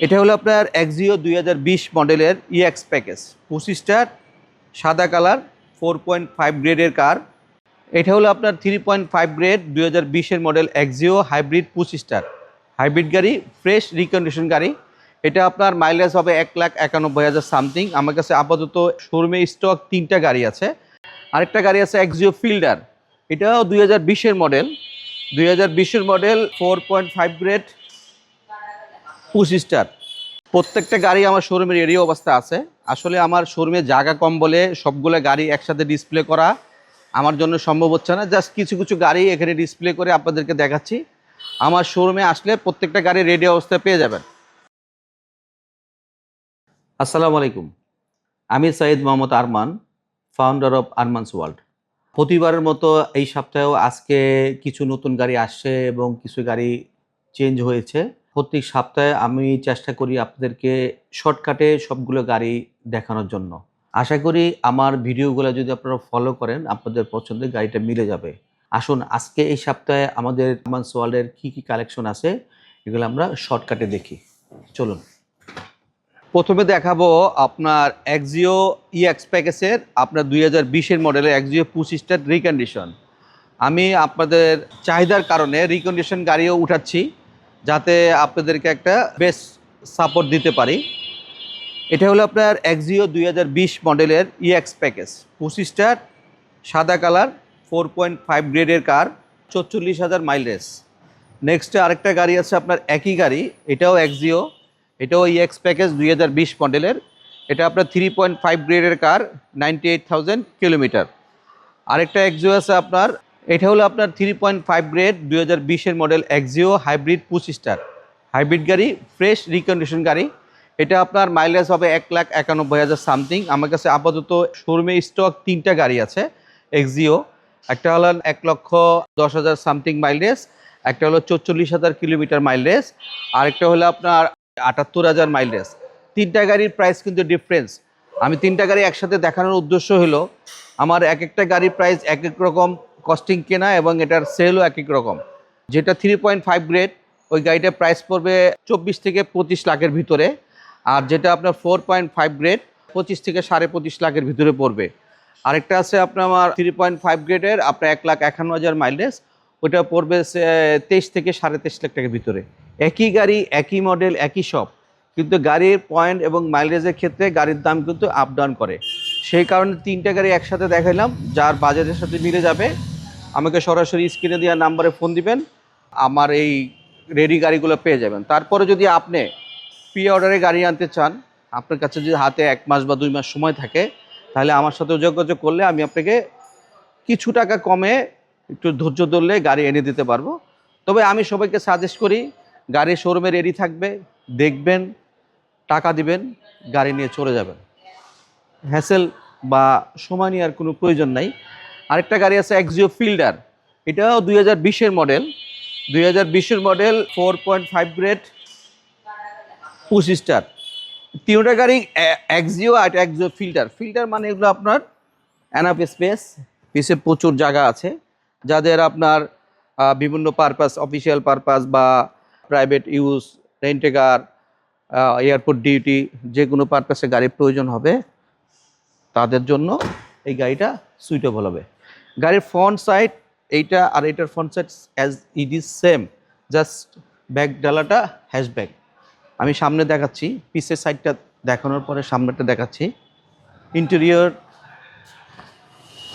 এটা হলো আপনার এক্সিও দুই বিশ মডেলের ইএক্স প্যাকেজ পঁচিশ স্টার সাদা কালার ফোর পয়েন্ট ফাইভ গ্রেডের কার। এটা হলো আপনার থ্রি পয়েন্ট ফাইভ গ্রেড দুই হাজার বিশের মডেল এক্সিও হাইব্রিড পঁচিশ স্টার হাইব্রিড গাড়ি, ফ্রেশ রিকন্ডিশন গাড়ি। এটা আপনার মাইলেজ হবে এক লাখ একানব্বই হাজার সামথিং আমার কাছে আপাতত শোরুমে স্টক তিনটা গাড়ি আছে। আরেকটা গাড়ি আছে এক্সিও ফিল্ডার এটাও দুই হাজার বিশের মডেল। দুই হাজার বিশের model four point five grade পঁচিশ স্টার। প্রত্যেকটা গাড়ি আমার শোরুমে রেডি অবস্থা আছে। আসলে আমার শোরুমে জায়গা কম বলে সবগুলো গাড়ি একসাথে ডিসপ্লে করা আমার জন্য সম্ভব হচ্ছে না। জাস্ট কিছু কিছু গাড়ি এখানে ডিসপ্লে করে আপনাদেরকে দেখাচ্ছি। আমার শোরুমে আসলে প্রত্যেকটা গাড়ি রেডি অবস্থায় পেয়ে যাবেন। আসসালামু আলাইকুম। আমি Saeed Mohammad Arman founder of Arman's world প্রতিবারের মতো এই সপ্তাহেও আজকে কিছু নতুন গাড়ি আসছে এবং কিছু গাড়ি চেঞ্জ হয়েছে। প্রত্যেক সপ্তাহে আমি চেষ্টা করি আপনাদেরকে শর্টকাটে সবগুলো গাড়ি দেখানোর জন্য। আশা করি আমার ভিডিওগুলো যদি আপনারা ফলো করেন, আপনাদের পছন্দের গাড়িটা মিলে যাবে। আসুন, আজকে এই সপ্তাহে আমাদের আরমানস ওয়ার্ল্ডের কী কী কালেকশন আছে, এগুলো আমরা শর্টকাটে দেখি। চলুন। প্রথমে দেখাবো আপনার এক্সিও ইএক্স প্যাকেজের আপনার দুই হাজার বিশের মডেলের এক্সিও পঁচিশটার রিকন্ডিশন আমি আপনাদের চাহিদার কারণে রিকন্ডিশন গাড়িও উঠাচ্ছি। যাতে আপনাদেরকে একটা বেস্ট সাপোর্ট দিতে পারি। এটা হলো আপনার এক্সিও দুই বিশ মডেলের ইএক্স প্যাকেজ পঁচিশটার সাদা কালার ফোর পয়েন্ট ফাইভ গ্রেডের কার চল্লিশ হাজার মাইলেজ নেক্সটে আরেকটা গাড়ি আছে আপনার একই গাড়ি, এটাও এক্সিও এটাও ইএক্স প্যাকেজ দুই বিশ মডেলের। এটা আপনার থ্রি পয়েন্ট ফাইভ গ্রেডের car ninety eight thousand kilometre আরেকটা এক্সিও আছে আপনার এটা হলো আপনার থ্রি পয়েন্ট ফাইভ গ্রেড দুই হাজার বিশের মডেল এক্সিও হাইব্রিড পঁচিশ স্টার হাইব্রিড গাড়ি ফ্রেশ রিকন্ডিশন গাড়ি। এটা আপনার মাইলেজ হবে এক লাখ একানব্বই হাজার সামথিং আমার কাছে আপাতত শোরুমে স্টক তিনটা গাড়ি আছে এক্সিও একটা হলো এক লক্ষ দশ হাজার সামথিং মাইলেজ একটা হলো চল্লিশ হাজার কিলোমিটার মাইলেজ আরেকটা হলো আপনার আটাত্তর হাজার মাইলেজ তিনটা গাড়ির প্রাইস কিন্তু ডিফারেন্স আমি তিনটা গাড়ি একসাথে দেখানোর উদ্দেশ্য হলো, আমার এক একটা গাড়ির প্রাইস এক এক রকম কস্টিং কেনা এবং এটার সেলও এক এক রকম। যেটা থ্রি পয়েন্ট ফাইভ গ্রেড ওই গাড়িটার প্রাইস পড়বে চব্বিশ থেকে পঁচিশ লাখের ভিতরে। আর যেটা আপনার ফোর পয়েন্ট ফাইভ গ্রেড পঁচিশ থেকে সাড়ে পঁচিশ লাখের ভিতরে পড়বে। আরেকটা আছে আপনার আমার থ্রি পয়েন্ট ফাইভ গ্রেডের আপনার এক লাখ একান্ন হাজার মাইলেজ ওটা পড়বে তেইশ থেকে সাড়ে তেইশ লাখ টাকার ভিতরে। একই গাড়ি, একই মডেল একই সব কিন্তু গাড়ির পয়েন্ট এবং মাইলেজের ক্ষেত্রে গাড়ির দাম কিন্তু আপ ডাউন করে। সেই কারণে তিনটা গাড়ি একসাথে দেখাইলাম, যার বাজারের সাথে মিলে যাবে। আমাকে সরাসরি স্ক্রিনে দেওয়া নাম্বারে ফোন দিবেন, আমার এই রেডি গাড়িগুলো পেয়ে যাবেন। তারপরে যদি আপনি প্রি অর্ডারে গাড়ি আনতে চান, আপনার কাছে যদি হাতে এক মাস বা দুই মাস সময় থাকে, তাহলে আমার সাথে যোগাযোগ করলে আমি আপনাকে কিছু টাকা কমে একটু ধৈর্য ধরলে গাড়ি এনে দিতে পারব। তবে আমি সবাইকে সাজেস্ট করি, গাড়ি শোরুমে রেডি থাকবে, দেখবেন, টাকা দিবেন, গাড়ি নিয়ে চলে যাবেন। হ্যাসেল বা সময় নেওয়ার কোনো প্রয়োজন নাই। আরেকটা গাড়ি আছে এক্সিও ফিল্ডার এটাও দুই হাজার বিশের মডেল দুই হাজার বিশের model four point five grade পঁচিশ স্টার তিনটা গাড়ি এক্সিও আর এক্সিও ফিল্টার ফিল্টার মানে এগুলো আপনার অ্যানাপ স্পেস পিছে প্রচুর জায়গা আছে। যাদের আপনার বিভিন্ন পারপাস অফিসিয়াল পারপাস বা private use rent a car airport duty যে কোনো পারপাসে গাড়ির প্রয়োজন হবে, তাদের জন্য এই গাড়িটা সুইটেবল হবে। গাড়ির ফ্রন্ট সাইড এইটা আর এইটার front side as it is same just back ডালাটা hatchback আমি সামনে দেখাচ্ছি পিসের সাইডটা দেখানোর পরে সামনেটা দেখাচ্ছি। Interior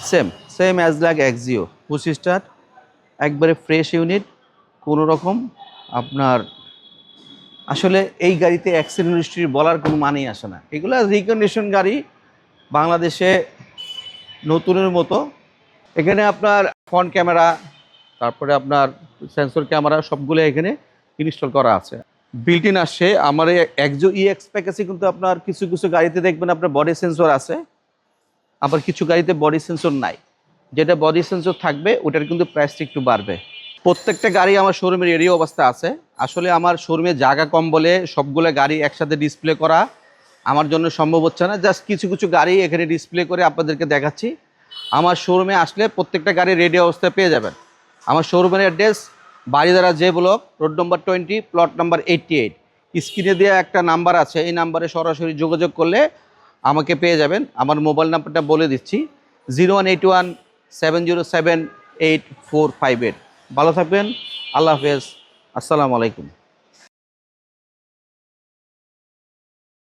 same same as like Axio পঁচিশটার একবারে ফ্রেশ ইউনিট কোনো রকম আপনার, আসলে এই গাড়িতে অ্যাক্সিডেন্ট হিস্ট্রি বলার কোনো মানেই আসে না। এগুলো রিকন্ডিশন গাড়ি বাংলাদেশে নতুনের মতো এখানে আপনার ফ্রন্ট ক্যামেরা তারপরে আপনার সেন্সর ক্যামেরা সবগুলো এখানে ইনস্টল করা আছে। বিল্ট ইন আসছে। আমার একজো ইএক্স প্যাকেজে কিন্তু আপনার কিছু কিছু গাড়িতে দেখবেন আপনার বডি সেন্সর আছে। আবার কিছু গাড়িতে বডি সেন্সর নাই। যেটা বডি সেন্সর থাকবে, ওটার কিন্তু প্রাইসটা একটু বাড়বে। প্রত্যেকটা গাড়ি আমার শোরুমের এরিয়া অবস্থা আছে। আসলে আমার শোরুমে জায়গা কম বলে সবগুলো গাড়ি একসাথে ডিসপ্লে করা আমার জন্য সম্ভব হচ্ছে না। জাস্ট কিছু কিছু গাড়ি এখানে ডিসপ্লে করে আপনাদেরকে দেখাচ্ছি। আমার শোরুমে আসলে প্রত্যেকটা গাড়ি রেডি অবস্থায় পেয়ে যাবেন। আমার শোরুমের অ্যাড্রেস বাড়িদারা যে block road number twenty plot number eighty eight স্ক্রিনে দেওয়া একটা নাম্বার আছে, এই নাম্বারে সরাসরি যোগাযোগ করলে আমাকে পেয়ে যাবেন। আমার মোবাইল নাম্বারটা বলে দিচ্ছি zero one eight one seven zero seven eight four five eight ভালো থাকবেন, আল্লাহ হাফেজ, আসসালামু আলাইকুম।